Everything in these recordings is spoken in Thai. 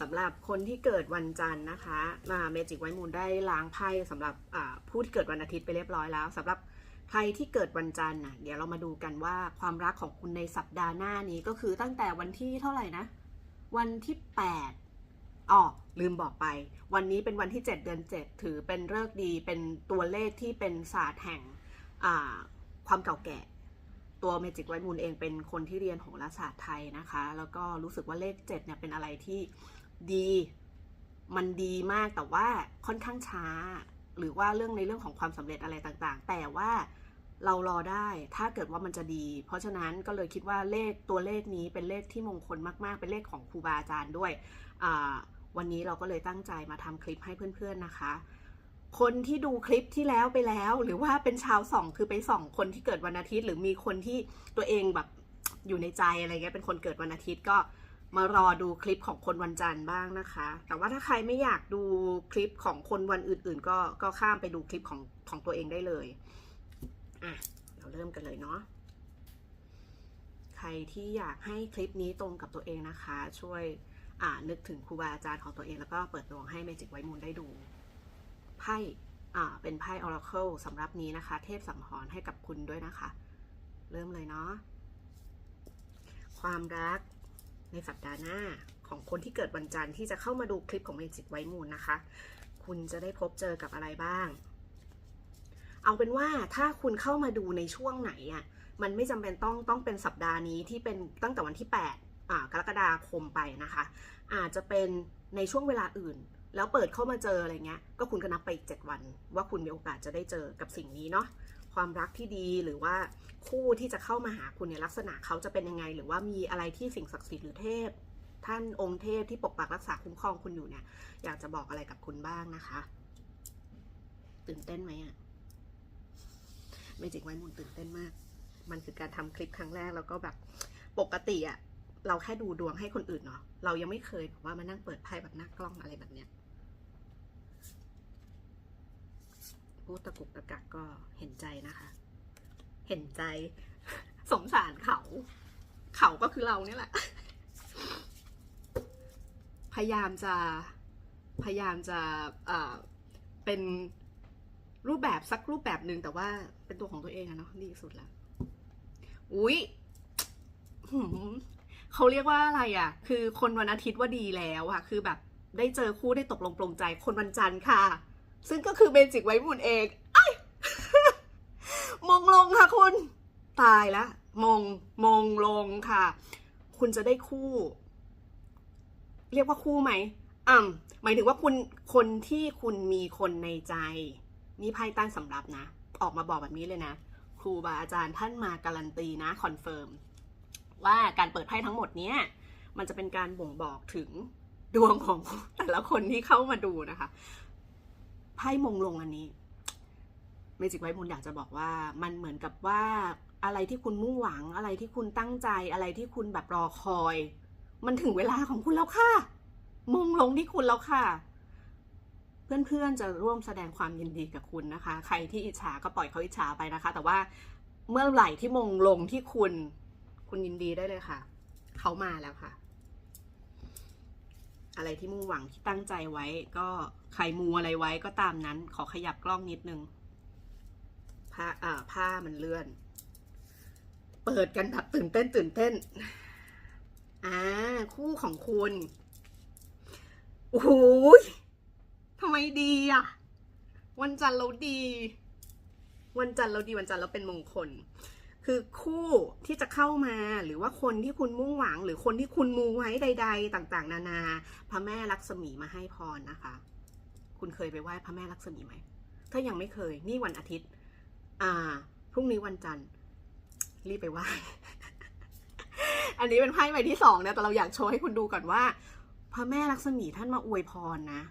สำหรับคนที่เกิดวันจันทร์นะคะมาเมจิกไวมูลได้ล้างไพ่สำหรับผู้ที่เกิดวันอาทิตย์ไปเรียบร้อยแล้วสำหรับใครที่เกิดวันจันทร์น่ะเดี๋ยวเรามาดูกันว่าความรักของคุณในสัปดาห์หน้านี้ก็คือตั้งแต่วันที่เท่าไหร่นะ วันที่8อ๋อลืมบอกไป วันนี้เป็นวันที่ 7 เดือน 7 ถือเป็นฤกษ์ดีเป็นตัวเลขที่เป็นศาสตร์แห่งความเก่าแก่ตัวเมจิกไวมูลเองเป็นคนที่เรียนโหราศาสตร์ไทยนะคะ แล้วก็รู้สึกว่าเลข 7เนี่ยเป็นอะไรที่ ดี มันดีมากแต่ว่าค่อนข้างช้า หรือว่าเรื่องในเรื่องของความสำเร็จอะไรต่างๆ แต่ว่าเรารอได้ถ้าเกิดว่ามันจะดี เพราะฉะนั้นก็เลยคิดว่าเลขตัวเลขนี้เป็นเลขที่มงคลมาก ๆ เป็นเลขของครูบาอาจารย์ด้วย วันนี้เราก็เลยตั้งใจมาทำคลิปให้เพื่อน ๆนะคะ คนที่ดูคลิปที่แล้วไปแล้ว หรือว่าเป็นชาวส่องคือไปส่องคนที่เกิดวันอาทิตย์ หรือมีคนที่ตัวเองแบบอยู่ในใจอะไรเงี้ยเป็นคนเกิดวันอาทิตย์ก็ มารอดูคลิปของคนวันจันทร์บ้างนะคะ แต่ว่าถ้าใครไม่อยากดูคลิปของคนวันอื่น ๆ ก็ก็ข้ามไปดูคลิปของของตัวเองได้เลย อะ เราเริ่มกันเลยเนาะ ใครที่อยากให้คลิปนี้ตรงกับตัวเองนะคะ ช่วยอ่านึกถึงครูบาอาจารย์ของตัวเองแล้วก็เปิดดวงให้เมจิกไวมูลได้ดู ไพ่อ่าเป็นไพ่ Oracle สำหรับนี้นะคะ เทพสังหรณ์ให้กับคุณด้วยนะคะ เริ่มเลยเนาะ ความรัก ในสัปดาห์หน้าของคนที่เกิดวันจันทร์ที่จะเข้ามาดูคลิปของ Magic White Moon นะคะ คุณจะได้พบเจอกับอะไรบ้าง เอาเป็นว่าถ้าคุณเข้ามาดูในช่วงไหนอะมันไม่จำเป็นต้องต้องเป็นสัปดาห์นี้ที่เป็นตั้งแต่วันที่ 8 อ่ากรกฎาคมไปนะคะ อาจจะเป็นในช่วงเวลาอื่น แล้วเปิดเข้ามาเจออะไรเงี้ย ก็คุณก็นับไปอีก 7 วัน ว่าคุณมีโอกาสจะได้เจอกับสิ่งนี้เนาะ ความรักที่ดีหรือว่าคู่ที่จะเข้ามาหาคุณเนี่ยลักษณะเขาจะเป็นยังไง หรือว่ามีอะไรที่สิ่งศักดิ์สิทธิ์หรือเทพ ท่านองค์เทพที่ปกปักรักษาคุ้มครองคุณอยู่เนี่ย อยากจะบอกอะไรกับคุณบ้างนะคะ ตื่นเต้นไหมอะเมจิกไวมูลตื่นเต้นมาก มันคือการทำคลิปครั้งแรกแล้วก็แบบปกติอะเราแค่ดูดวงให้คนอื่นเนาะเรายังไม่เคยแบบว่ามานั่งเปิดไพ่แบบหน้ากล้องอะไรแบบเนี้ย พูดตะกุกตะกักก็เห็นใจนะคะ เห็นใจ สงสารเขา เขาก็คือเราเนี่ยแหละ พยายามจะ พยายามจะเป็นรูปแบบสักรูปแบบหนึ่งแต่ว่าเป็นตัวของตัวเองอะเนาะดีสุดแล้ว อุ๊ยเขาเรียกว่าอะไรอะคือคนวันอาทิตย์ว่าดีแล้วอะคือแบบได้เจอคู่ได้ตกลงปลงใจคนวันจันทร์ค่ะ ซึ่งก็คือเบนจิกไว้มุนเองไอ้มงลงค่ะคุณ ตายละมงมงลงค่ะ คุณจะได้คู่ เรียกว่าคู่ไหมอ่าหมายถึงว่าคุณคนที่คุณมีคนในใจ นี่ไพ่ต้านสำรับนะ ออกมาบอกแบบนี้เลยนะ ครูบาอาจารย์ท่านมาการันตีนะคอนเฟิร์มว่าการเปิดไพ่ทั้งหมดเนี้ยมันจะเป็นการบ่งบอกถึงดวงของแต่ละคนที่เข้ามาดูนะคะ ไพ่มงลงอันนี้เมจิกไวมูลอยากจะบอกว่ามันเหมือนกับว่าอะไรที่คุณมุ่งหวังอะไรที่คุณตั้งใจอะไรที่คุณแบบรอคอย มันถึงเวลาของคุณแล้วค่ะมงลงที่คุณแล้วค่ะ เพื่อนๆจะร่วมแสดงความยินดีกับคุณนะคะ ใครที่อิจฉาก็ปล่อยเขาอิจฉาไปนะคะ แต่ว่าเมื่อไหร่ที่มงลงที่คุณ คุณยินดีได้เลยค่ะ เขามาแล้วค่ะ อะไรที่มุ่งหวังที่ตั้งใจไว้ ก็ใครมูอะไรไว้ก็ตามนั้น ขอขยับกล้องนิดนึงผ้าอ่าผ้ามันเลื่อน เปิดกันแบบตื่นเต้นตื่นเต้นอ่าคู่ของคุณโอ้โหยทำไมดีอะ วันจันทร์เราดี วันจันทร์เราดีวันจันทร์เราเป็นมงคล คือคู่ที่จะเข้ามาหรือว่าคนที่คุณมุ่งหวัง หรือคนที่คุณมูไว้ใด ๆ ต่างๆ นานา พระแม่ลักษมีมาให้พรนะคะ คุณเคยไปไหว้พระแม่ลักษมีไหม ถ้ายังไม่เคย นี่วันอาทิตย์ อ่า พรุ่งนี้วันจันทร์ รีบไปไหว้ อันนี้เป็นไพ่ใบที่สองนะแต่เราอยากโชว์ให้คุณดูก่อนว่า พระแม่ลักษมีท่านมาอวยพรนะ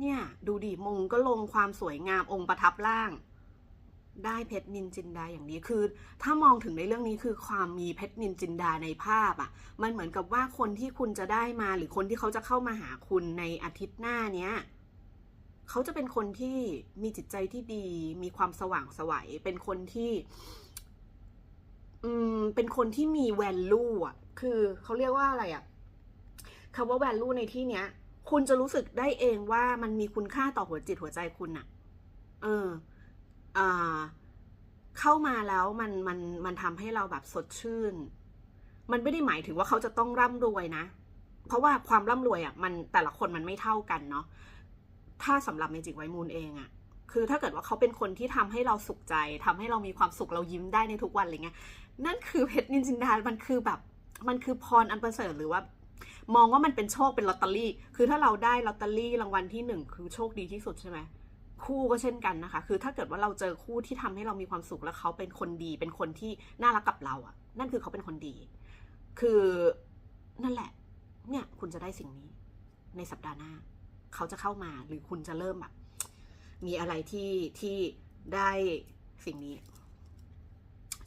เนี่ย ดูดิมงก็ลงความสวยงามองค์ประทับร่าง ได้เพชรนินจินดาอย่างนี้คือ ถ้ามองถึงในเรื่องนี้คือความมีเพชรนินจินดาในภาพอะ่ะ มันเหมือนกับว่าคนที่คุณจะได้มาหรือคนที่เขาจะเข้ามาหาคุณในอาทิตย์หน้าเนี้ยเขาจะเป็นคนที่มีจิตใจที่ดี มีความสว่างสวัยเป็นคนที่ อืม เป็นคนที่มี value อะ คือเขาเรียกว่าอะไรอะคำว่า value ในที่เนี้ย คุณจะรู้สึกได้เองว่ามันมีคุณค่าต่อหัวจิตหัวใจคุณอะเออ เข้ามาแล้วมันมันมันทำให้เราแบบสดชื่น มันไม่ได้หมายถึงว่าเขาจะต้องร่ำรวยนะ เพราะว่าความร่ำรวยอะมันแต่ละคนมันไม่เท่ากันเนาะถ้าสำหรับเมจิกไวมูนเองอะคือถ้าเกิดว่าเขาเป็นคนที่ทำให้เราสุขใจทำให้เรามีความสุขเรายิ้มได้ในทุกวันอะไรเงี้ยนั่นคือเพชรนินจินดา มันคือแบบ มันคือพรอันประเสริฐหรือว่า มองว่ามันเป็นโชคเป็นลอตเตอรี่ คือถ้าเราได้ลอตเตอรี่รางวัลที่หนึ่งคือโชคดีที่สุดใช่ไหม คู่ก็เช่นกันนะคะ คือถ้าเกิดว่าเราเจอคู่ที่ทำให้เรามีความสุขแล้วเขาเป็นคนดี เป็นคนที่น่ารักกับเราอะ่ะ นั่นคือเขาเป็นคนดี คือนั่นแหละ เนี่ยคุณจะได้สิ่งนี้ ในสัปดาห์หน้า เขาจะเข้ามาหรือคุณจะเริ่มแบบมีอะไรที่ที่ได้สิ่งนี้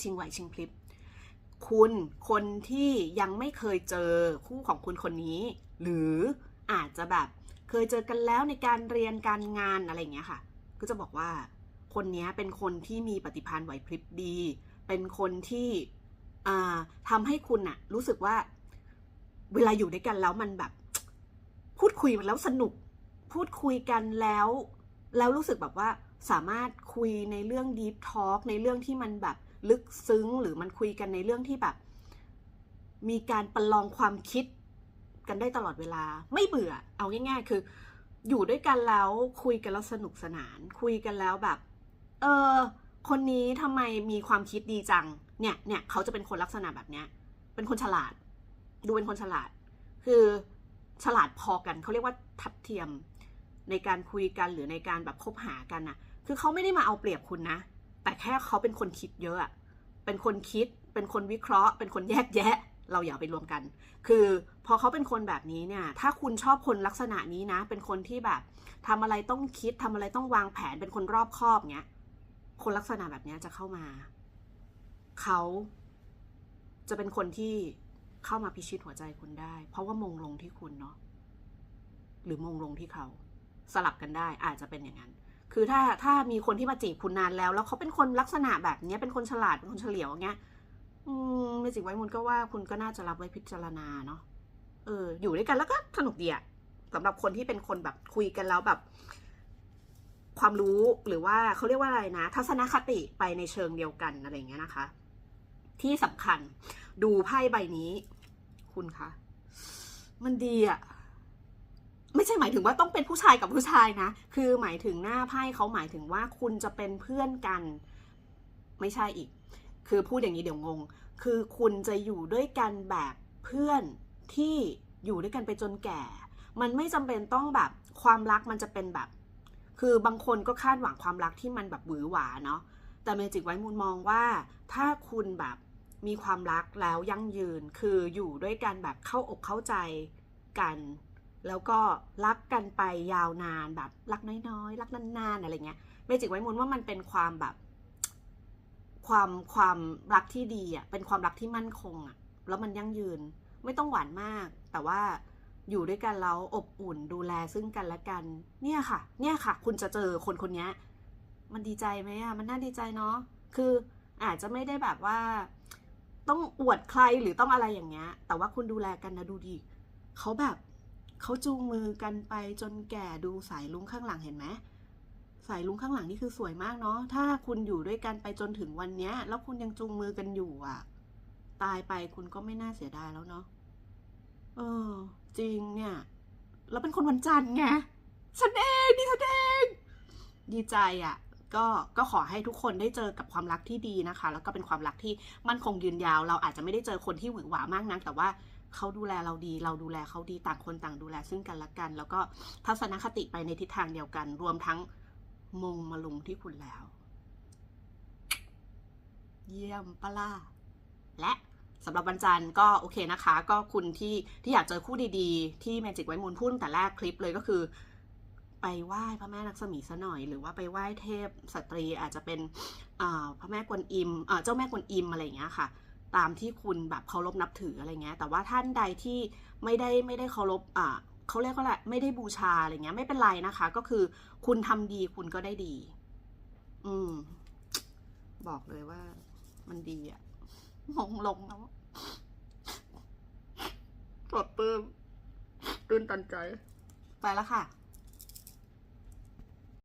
ชิงไหวชิงพลิบคุณคนที่ยังไม่เคยเจอคู่ของคุณคนนี้ หรืออาจจะแบบ เคยเจอกันแล้วในการเรียนการงานอะไรอย่างเงี้ยค่ะ ก็จะบอกว่าคนนี้เป็นคนที่มีปฏิภาณไหวพริบดี เป็นคนที่ทำให้คุณอะรู้สึกว่าเวลาอยู่ด้วยกันแล้วมันแบบ พูดคุยแล้วสนุก พูดคุยกันแล้ว แล้วรู้สึกแบบว่าสามารถคุยในเรื่อง deep talk ในเรื่องที่มันแบบลึกซึ้งหรือมันคุยกันในเรื่องที่แบบ มีการประลองความคิด กันได้ตลอดเวลา ไม่เบื่อ เอาง่าย ๆ คือ อยู่ด้วยกันแล้วคุยกันแล้วสนุกสนาน คุยกันแล้วแบบ เออคนนี้ทำไมมีความคิดดีจัง เนี่ยเนี่ยเขาจะเป็นคนลักษณะแบบเนี้ย เป็นคนฉลาด ดูเป็นคนฉลาด คือฉลาดพอกันเขาเรียกว่าทัดเทียมในการคุยกันหรือในการแบบคบหากันน่ะคือเขาไม่ได้มาเอาเปรียบคุณนะ แต่แค่เขาเป็นคนคิดเยอะ เป็นคนคิด เป็นคนวิเคราะห์ เป็นคนแยกแยะ เราอย่าไปรวมกัน คือพอเขาเป็นคนแบบนี้เนี่ย ถ้าคุณชอบคนลักษณะนี้นะ เป็นคนที่แบบทำอะไรต้องคิดทำอะไรต้องวางแผนเป็นคนรอบคอบเงี้ย คนลักษณะแบบนี้จะเข้ามา เขาจะเป็นคนที่เข้ามาพิชิตหัวใจคุณได้ เพราะว่ามงลงที่คุณเนาะ หรือมงลงที่เขา สลับกันได้อาจจะเป็นอย่างนั้น คือถ้าถ้ามีคนที่มาจีบคุณนานแล้ว แล้วเขาเป็นคนลักษณะแบบนี้เป็นคนฉลาดเป็นคนเฉลียวเงี้ย อืมเมจิกไว้มุนก็ว่าคุณก็น่าจะรับไว้พิจารณาเนาะเออ อยู่ด้วยกันแล้วก็สนุกดีอะสำหรับคนที่เป็นคนแบบคุยกันแล้วแบบ ความรู้หรือว่าเขาเรียกว่าอะไรนะ ทัศนคติไปในเชิงเดียวกันอะไรเงี้ยนะคะ ที่สำคัญดูไพ่ใบนี้ คุณคะมันดีอะไม่ใช่หมายถึงว่าต้องเป็นผู้ชายกับผู้ชายนะ คือหมายถึงหน้าไพ่เขาหมายถึงว่าคุณจะเป็นเพื่อนกัน ไม่ใช่อีก คือพูดอย่างนี้เดี๋ยวงง คือคุณจะอยู่ด้วยกันแบบเพื่อนที่อยู่ด้วยกันไปจนแก่ มันไม่จำเป็นต้องแบบความรักมันจะเป็นแบบ คือบางคนก็คาดหวังความรักที่มันแบบหวือหวาเนาะ แต่เมจิกไว้มูลมองว่า ถ้าคุณแบบมีความรักแล้วยั่งยืน คืออยู่ด้วยกันแบบเข้าอกเข้าใจกัน แล้วก็รักกันไปยาวนานแบบรักน้อยๆ รักนานๆอะไรเงี้ย เมจิกไว้มูลว่ามันเป็นความแบบ ความความรักที่ดีอะเป็นความรักที่มั่นคงอะแล้วมันยั่งยืนไม่ต้องหวานมาก แต่ว่าอยู่ด้วยกันแล้วอบอุ่นดูแลซึ่งกันและกัน เนี่ยค่ะ เนี่ยค่ะ คุณจะเจอคนคนนี้มันดีใจไหมอะมันน่าดีใจเนาะคืออาจจะไม่ได้แบบว่า ต้องอวดใครหรือต้องอะไรอย่างเงี้ย แต่ว่าคุณดูแลกันนะดูดิเขาแบบเขาจูงมือกันไปจนแก่ดูสายลุงข้างหลังเห็นไหม สายลุงข้างหลังนี่คือสวยมากเนาะ ถ้าคุณอยู่ด้วยกันไปจนถึงวันเนี้ยแล้วคุณยังจูงมือกันอยู่อะ ตายไปคุณก็ไม่น่าเสียดายแล้วเนาะ เออ จริงเนี่ย แล้วเป็นคนวันจันทร์ไง ฉันเองนี่ฉันเอง ดีใจอะ ก็ ก็ขอให้ทุกคนได้เจอกับความรักที่ดีนะคะ แล้วก็เป็นความรักที่มั่นคงยืนยาว เราอาจจะไม่ได้เจอคนที่หวือหวามากนัก แต่ว่าเขาดูแลเราดี เราดูแลเขาดี ต่างคนต่างดูแลซึ่งกันและกัน แล้วก็ทัศนคติไปในทิศทางเดียวกัน รวมทั้ง มงมาลงที่คุณแล้ว เยี่ยมปะล่ะและสำหรับวันจันทร์ก็โอเคนะคะ ก็คุณที่ที่อยากเจอคู่ดีๆ ที่ Magic ไว้มูลพูดตั้งแต่แรกคลิปเลยก็คือ ไปไหว้พระแม่ลักษมีซะหน่อย หรือว่าไปไหว้เทพสตรีอาจจะเป็นพระแม่กวนอิมเจ้าแม่กวนอิมอะไรอย่างเงี้ยค่ะ ตามที่คุณแบบเคารพนับถืออะไรเงี้ยแต่ว่าท่านใดที่ไม่ได้ไม่ได้เคารพ เขาเรียกว่าอะไรไม่ได้บูชาอะไรเงี้ย ไม่เป็นไรนะคะ ก็คือคุณทำดีคุณก็ได้ดี อืม บอกเลยว่า มันดีอะมงลงแล้วปลดปลื้มตื่นตันใจ ไปแล้วค่ะ